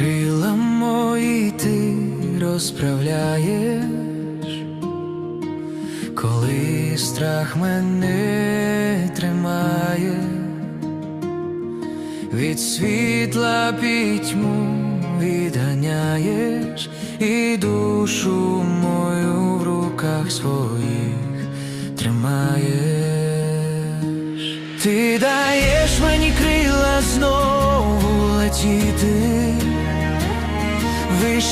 Крила мої ти розправляєш, коли страх мене тримає, від світла пітьму відганяєш і душу мою в руках своїх тримаєш, ти даєш.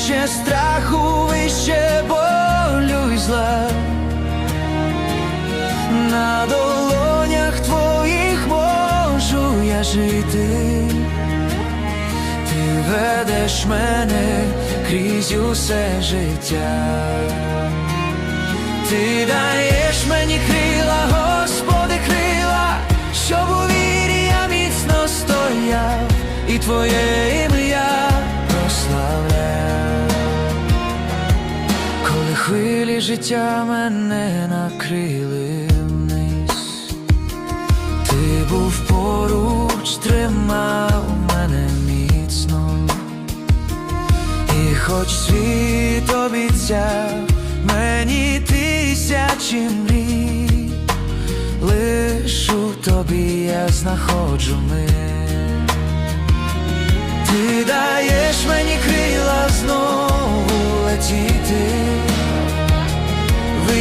Вище страху, вище болю і зла. На долонях твоїх можу я жити. Ти ведеш мене крізь усе життя. Ти даєш мені крила, Господи, крила, щоб у вірі я міцно стояв. І Твоє хвилі життя мене накрили вниз, ти був поруч, тримав мене міцно, і хоч світ обіцяв мені тисячі мрій, лиш у тобі я знаходжу мир.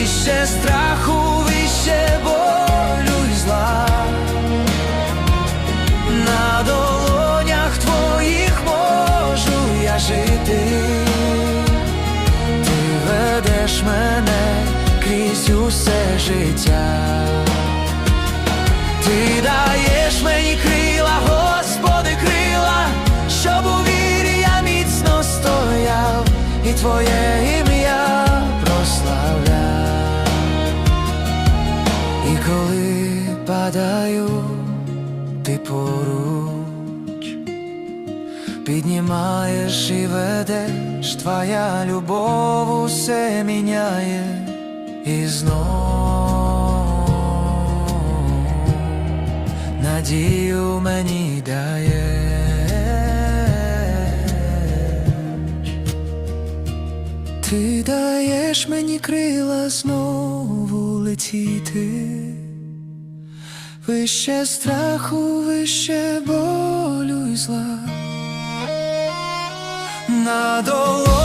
Вище страху, вище болю й зла. На долонях твоїх можу я жити, ти ведеш мене крізь усе життя. Ти даєш мені крила, Господи, крила, щоб у вірі я міцно стояв і Твоє ім'я коли падаю, ти поруч, піднімаєш і ведеш, твоя любов усе міняє і знов надію мені даєш. Ти даєш мені крила знову летіти, вище страху, вище болю й зла. На долонях